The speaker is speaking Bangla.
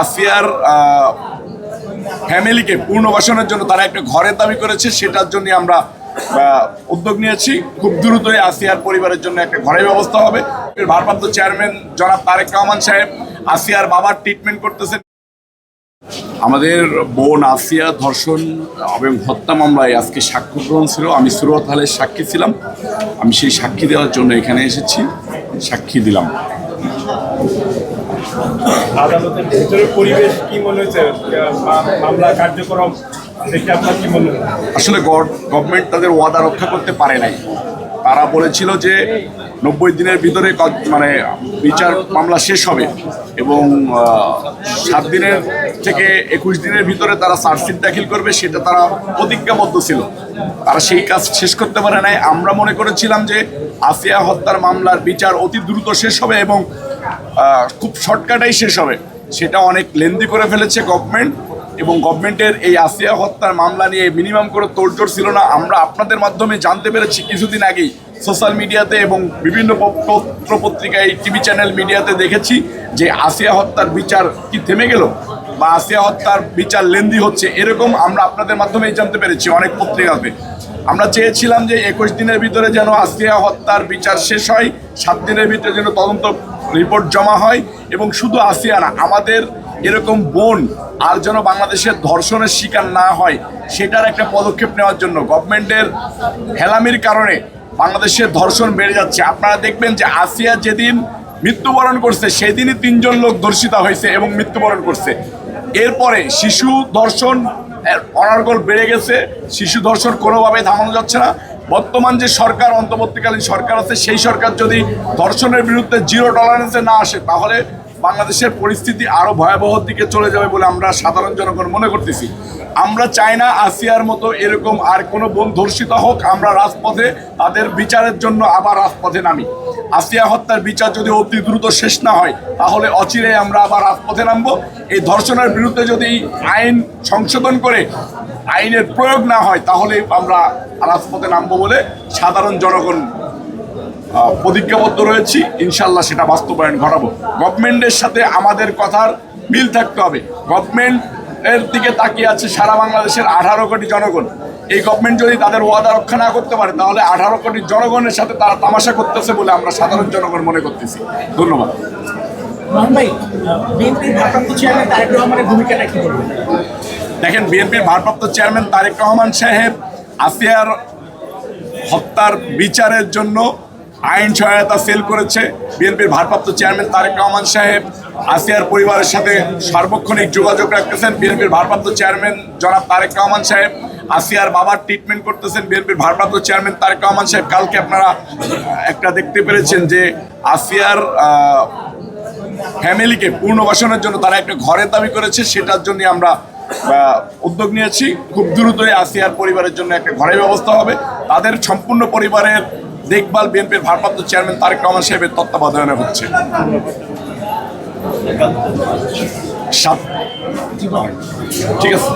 আসিয়ার আহ, ফ্যামিলিকে পুনর্বাসনের জন্য তারা একটা ঘরের দাবি করেছে সেটার জন্য আমরা উদ্যোগ নিয়েছি। খুব দ্রুতই আসিয়ার পরিবারের জন্য একটা ঘরের ব্যবস্থা হবে। ভারপ্রাপ্ত চেয়ারম্যান জনাব তারেক রহমান সাহেব আসিয়ার বাবার ট্রিটমেন্ট করতেছেন। আমাদের বোন আসিয়া ধর্ষণ এবং হত্যা মামলায় আজকে সাক্ষ্য গ্রহণ ছিল। আমি সুরত হালের সাক্ষী ছিলাম। আমি সেই সাক্ষী দেওয়ার জন্য এখানে এসেছি। সাক্ষী দিলাম। আদালতের ভিতরের পরিবেশ কি মনে হয়েছে? মামলা কার্যক্রম দেখে আপনার কি মনে আসলে গভর্নমেন্ট তাদের ওয়াদা রক্ষা করতে পারে নাই। তারা বলেছিল যে নব্বই দিনের ভিতরে মানে বিচার মামলা শেষ হবে এবং সাত দিনের থেকে একুশ দিনের ভিতরে তারা চার্জশিট দাখিল করবে, সেটা তারা প্রতিজ্ঞাবদ্ধ ছিল। তারা সেই কাজ শেষ করতে পারে নাই। আমরা মনে করেছিলাম যে আসিয়া হত্যার মামলার বিচার অতি দ্রুত শেষ হবে এবং খুব শর্টকাটাই শেষ হবে। সেটা অনেক লেন্দি করে ফেলেছে গভর্নমেন্ট এবং গভর্নমেন্টের এই আসিয়া হত্যার মামলা নিয়ে মিনিমাম করে তোড়জোড় ছিল না। আমরা আপনাদের মাধ্যমে জানতে পেরেছি কিছুদিন আগেই সোশ্যাল মিডিয়াতে এবং বিভিন্ন পত্র পত্রিকায় টিভি চ্যানেল মিডিয়াতে দেখেছি যে আসিয়া হত্যার বিচার কি থেমে গেল বা আসিয়া হত্যার বিচার লেন্দি হচ্ছে। এরকম আমরা আপনাদের মাধ্যমেই জানতে পেরেছি অনেক পত্রিকাতে। আমরা চেয়েছিলাম যে একুশ দিনের ভিতরে যেন আসিয়া হত্যার বিচার শেষ হয়, সাত দিনের ভিতরে যেন তদন্ত রিপোর্ট জমা হয় এবং শুধু আসিয়া না, আমাদের এরকম বোন আর যেন বাংলাদেশের ধর্ষণের শিকার না হয়, সেটার একটা পদক্ষেপ নেওয়ার জন্য গভর্নমেন্টের হেলামির কারণে বাংলাদেশের ধর্ষণ বেড়ে যাচ্ছে। আপনারা দেখবেন যে আসিয়া যেদিন মৃত্যুবরণ করছে, সেদিনই তিনজন লোক ধর্ষিতা হয়েছে এবং মৃত্যুবরণ করছে। এরপরে শিশু ধর্ষণ অনার্গল বেড়ে গেছে, শিশু ধর্ষণ কোনোভাবে থামানো যাচ্ছে না। বর্তমান যে সরকার, অন্তর্বর্তীকালীন সরকার আছে, সেই সরকার যদি ধর্ষণের বিরুদ্ধে জিরো টলারেন্সে না আসে, তাহলে বাংলাদেশের পরিস্থিতি আরও ভয়াবহ দিকে চলে যাবে বলে আমরা সাধারণ জনগণ মনে করতেছি। আমরা চাই না আসিয়ার মতো এরকম আর কোনো বোন ধর্ষিত হোক, আমরা রাজপথে তাদের বিচারের জন্য আবার রাজপথে নামি। আসিয়া হত্যার বিচার যদি অতি দ্রুত শেষ না হয়, তাহলে অচিরে আমরা আবার রাজপথে নামবো। এই ধর্ষণের বিরুদ্ধে যদি আইন সংশোধন করে, আইনের প্রয়োগ না হয় তাহলে আমরা রাজপথে নামবো বলে সাধারণ জনগণ প্রতিজ্ঞাবদ্ধ রয়েছি। ইনশাল্লাহ সেটা বাস্তবায়ন ঘটাবো। গভর্নমেন্টের সাথে আমাদের কথার মিল থাকতে হবে। গভর্নমেন্ট এর দিকে তাকিয়ে আছে সারা বাংলাদেশের আঠারো কোটি জনগণ। এই গভর্নমেন্ট যদি তাদের ওয়াদা রক্ষা না করতে পারে তাহলে আঠারো কোটি জনগণের সাথে তারা তামাশা করতেছে বলে আমরা সাধারণ জনগণ মনে করতেছি। ধন্যবাদ। দেখেন বিএনপির ভারপ্রাপ্ত চেয়ারম্যান তারেক রহমান সাহেব আসিয়ার হত্যার বিচারের জন্য আইন সহায়তা সেল করেছে বিএনপির ভারপ্রাপ্ত চেয়ারম্যান তারেক রহমান সাহেব। আসিয়ার পরিবারের সাথে সার্বক্ষণিক যোগাযোগ রাখতেছেন বিএনপির ভারপ্রাপ্ত চেয়ারম্যান জনাব তারেক রহমান সাহেব। আসিয়ার বাবার ট্রিটমেন্ট করতেছেন বিএনপির ভারপ্রাপ্ত চেয়ারম্যান তারেক রহমান সাহেব। কালকে আপনারা একটা দেখতে পেরেছেন যে আসিয়ার ফ্যামিলিকে পুনর্বাসনের জন্য তারা একটা ঘরের দাবি করেছে, সেটার জন্য আমরা উদ্যোগ নিয়েছি। খুব দ্রুতই আসিয়ার পরিবারের জন্য একটা ঘরের ব্যবস্থা হবে। তাদের সম্পূর্ণ পরিবারের দেখভাল বিএনপির ভারপ্রাপ্ত চেয়ারম্যান তারেক রহমান সাহেবের তত্ত্বাবধানে হচ্ছে। ঠিক আছে।